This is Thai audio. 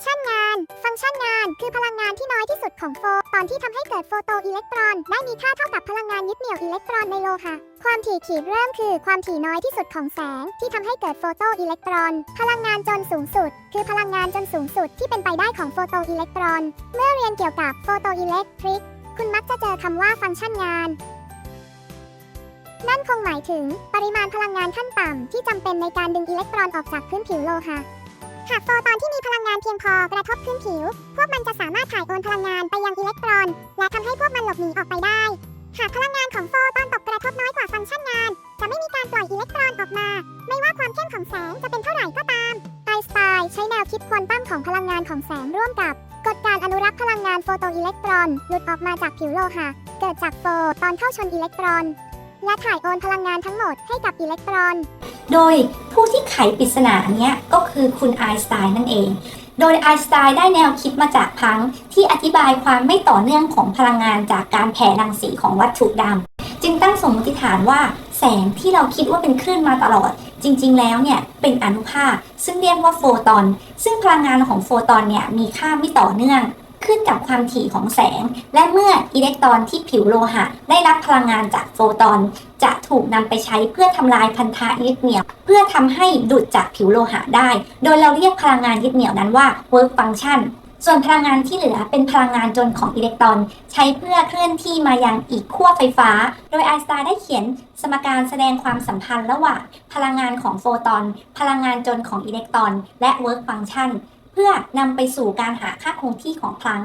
ก์ชันงาน ฟังก์ชันงาน คือพลังงานที่น้อยที่สุดของโฟตอนที่ทำให้เกิดโฟโตอิเล็กตรอน ได้มีค่าเท่ากับพลังงานยึดเหนี่ยวอิเล็กตรอนในโลหะความถี่ขีดเริ่มคือความถี่น้อยที่สุดของแสง ที่ทำให้เกิดโฟโตอิเล็กตรอน พลังงานจนสูงสุด คือพลังงานจนสูงสุดที่เป็นไปได้ของโฟโตอิเล็กตรอน เมื่อเรียนเกี่ยวกับโฟโตอิเล็กทริก คุณมักจะเจอคำว่าฟังก์ชันงานนั่นคงหมายถึง ปริมาณพลังงานขั้นต่ำที่จำเป็นในการดึงอิเล็กตรอนออกจากพื้นผิวโลหะ หากโฟตอนที่มีพลังงานเพียงพอกระทบพื้นผิว พวกมันจะสามารถถ่ายโอนพลังงานไปยังอิเล็กตรอน และทำให้พวกมันหลบหนีออกไปได้ หากพลังงานของโฟตอนตกกระทบน้อยกว่าฟังก์ชันงาน จะไม่มีการปล่อยอิเล็กตรอนออกมา ไม่ว่าความเข้มของแสงจะเป็นเท่าไหร่ก็ตามไอน์สไตน์ใช้แนวคิดควอนตัมของพลังงานของแสงร่วมกับกฎการอนุรักษ์พลังงานโฟโตอิเล็กตรอน หลุดออกมาจากผิวโลหะ เกิดจากโฟตอนเข้าชนอิเล็กตรอน และถ่ายโอนพลังงานทั้งหมดให้กับอิเล็กตรอน โดยผู้ที่ไขปริศนาเนี้ยก็คือคุณไอน์สไตน์นั่นเอง โดยไอน์สไตน์ได้แนวคิดมาจากพังที่อธิบายความไม่ต่อเนื่องของพลังงานจากการแผ่รังสีของวัตถุดำ จึงตั้งสมมติฐานว่าแสงที่เราคิดว่าเป็นคลื่นมาตลอด จริง ๆ แล้วเนี่ยเป็นอนุภาคซึ่งเรียกว่าโฟตอน ซึ่งพลังงานของโฟตอนเนี่ยมีค่าไม่ต่อเนื่อง ขึ้นกับความถี่ของแสง และเมื่ออิเล็กตรอนที่ผิวโลหะ ได้รับพลังงานจากโฟตอน จะถูกนำไปใช้เพื่อทำลายพันธะยึดเหนี่ยว เพื่อทำให้ดูดจากผิวโลหะได้ โดยเราเรียกพลังงานยึดเหนี่ยวนั้นว่า work function ส่วนพลังงานที่เหลือเป็นพลังงานจนของอิเล็กตรอน ใช้เพื่อเคลื่อนที่มายังอีกขั้วไฟฟ้า โดยไอน์สไตน์ได้เขียนสมการแสดงความสัมพันธ์ระหว่างพลังงานของโฟตอน พลังงานจนของอิเล็กตรอน และ work function เพื่อนำไปสู่การหาค่าคงที่ของพลัง